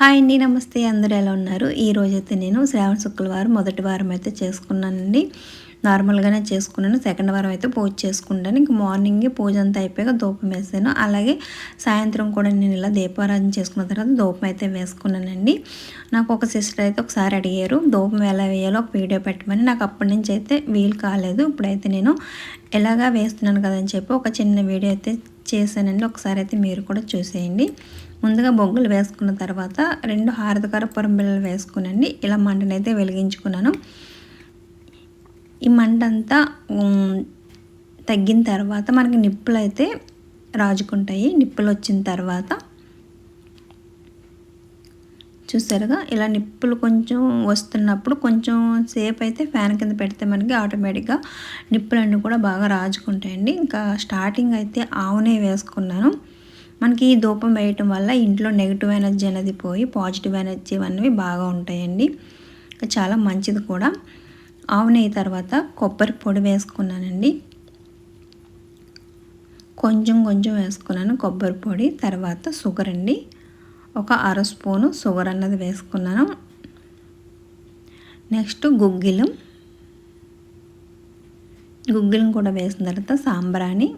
Hi అండి నమస్తే. అందరూ ఎలా ఉన్నారు? ఈరోజైతే నేను శ్రావణ శుక్రవారం మొదటి వారం అయితే చేసుకున్నానండి. నార్మల్గానే చేసుకున్నాను. సెకండ్ వారం అయితే పూజ చేసుకుంటాను. ఇంక మార్నింగ్ పూజ అంతా అయిపోయాక దూపం వేసాను. అలాగే సాయంత్రం కూడా నేను ఇలా దీపారాధన చేసుకున్న తర్వాత దూపం అయితే వేసుకున్నానండి. నాకు ఒక సిస్టర్ అయితే ఒకసారి అడిగారు దూపం ఎలా వేయాలో ఒక వీడియో పెట్టమని. నాకు అప్పటి నుంచి అయితే వీలు కాలేదు. ఇప్పుడైతే నేను ఎలాగా వేస్తున్నాను కదని చెప్పి ఒక చిన్న వీడియో అయితే చేశానండి. ఒకసారి అయితే మీరు కూడా చూసేయండి. ముందుగా బొగ్గులు వేసుకున్న తర్వాత రెండు హారతకర పొరంబిళ్ళలు వేసుకునండి. ఇలా మంటనైతే వెలిగించుకున్నాను. ఈ మంట అంతా తగ్గిన తర్వాత మనకి నిప్పులు అయితే రాజుకుంటాయి. నిప్పులు వచ్చిన తర్వాత చూసారుగా? ఇలా నిప్పులు కొంచెం వస్తున్నప్పుడు కొంచెం సేపు అయితే ఫ్యాన్ కింద పెడితే మనకి ఆటోమేటిక్గా నిప్పులన్నీ కూడా బాగా రాజుకుంటాయండి. ఇంకా స్టార్టింగ్ అయితే ఆవునే వేసుకున్నాను. మనకి ఈ ధూపం వేయటం వల్ల ఇంట్లో నెగిటివ్ ఎనర్జీ అనేది పోయి పాజిటివ్ ఎనర్జీ అనేవి బాగా ఉంటాయండి. చాలా మంచిది కూడా. ఆవు నెయ్యి తర్వాత కొబ్బరి పొడి వేసుకున్నానండి. కొంచెం కొంచెం వేసుకున్నాను కొబ్బరి పొడి తర్వాత షుగర్ అండి. ఒక అర స్పూను షుగర్ అన్నది వేసుకున్నాను. నెక్స్ట్ గుగ్గిలు. గుగ్గిలం కూడా వేసిన తర్వాత సాంబ్రాణి.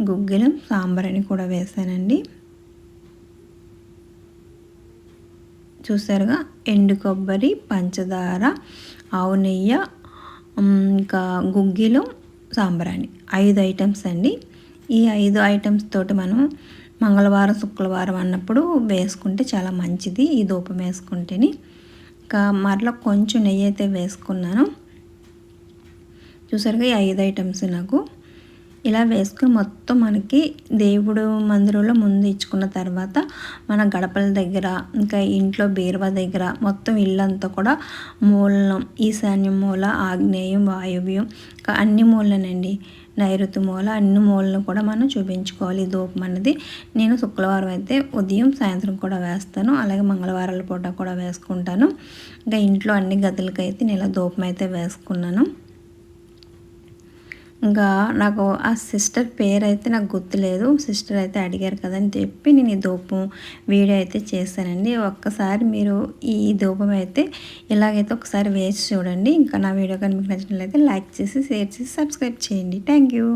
గుగ్గిలం సాంబ్రాణి కూడా వేసానండి. చూసారుగా? ఎండు కొబ్బరి పంచదార ఆవు నెయ్యి ఇంకా గుగ్గిలు సాంబ్రాణి. ఐదు ఐటమ్స్ అండి. ఈ ఐదు ఐటమ్స్ తోటి మనం మంగళవారం శుక్రవారం అన్నప్పుడు వేసుకుంటే చాలా మంచిది. ఈ ధూపం వేసుకుంటేని. ఇంకా మరలా కొంచెం నెయ్యి అయితే వేసుకున్నాను. చూసారుగా ఈ ఐదు ఐటమ్స్ నాకు. ఇలా వేసుకుని మొత్తం మనకి దేవుడు మందిరంలో ముందు ఇచ్చుకున్న తర్వాత మన గడపల దగ్గర ఇంకా ఇంట్లో బీరువా దగ్గర మొత్తం ఇల్లంతా కూడా మూలం ఈశాన్యం మూల ఆగ్నేయం వాయువ్యం ఇంకా అన్ని మూలనండి. నైరుతి మూల అన్ని మూలను కూడా మనం చూపించుకోవాలి. ధూపం అన్నది నేను శుక్రవారం అయితే ఉదయం సాయంత్రం కూడా వేస్తాను. అలాగే మంగళవారాల పూట కూడా వేసుకుంటాను. ఇంకా ఇంట్లో అన్ని గదులకైతే నేను ఇలా ధూపం అయితే వేసుకున్నాను. ఇంకా నాకు ఆ సిస్టర్ పేరు అయితే నాకు గుర్తులేదు. సిస్టర్ అయితే అడిగారు కదని చెప్పి నేను ఈ ధూపం వీడియో అయితే చేశానండి. ఒక్కసారి మీరు ఈ ధూపం అయితే ఇలాగైతే ఒకసారి వేసి చూడండి. ఇంకా నా వీడియో కానీ మీకు నచ్చినట్లయితే లైక్ చేసి షేర్ చేసి సబ్స్క్రైబ్ చేయండి. Thank you.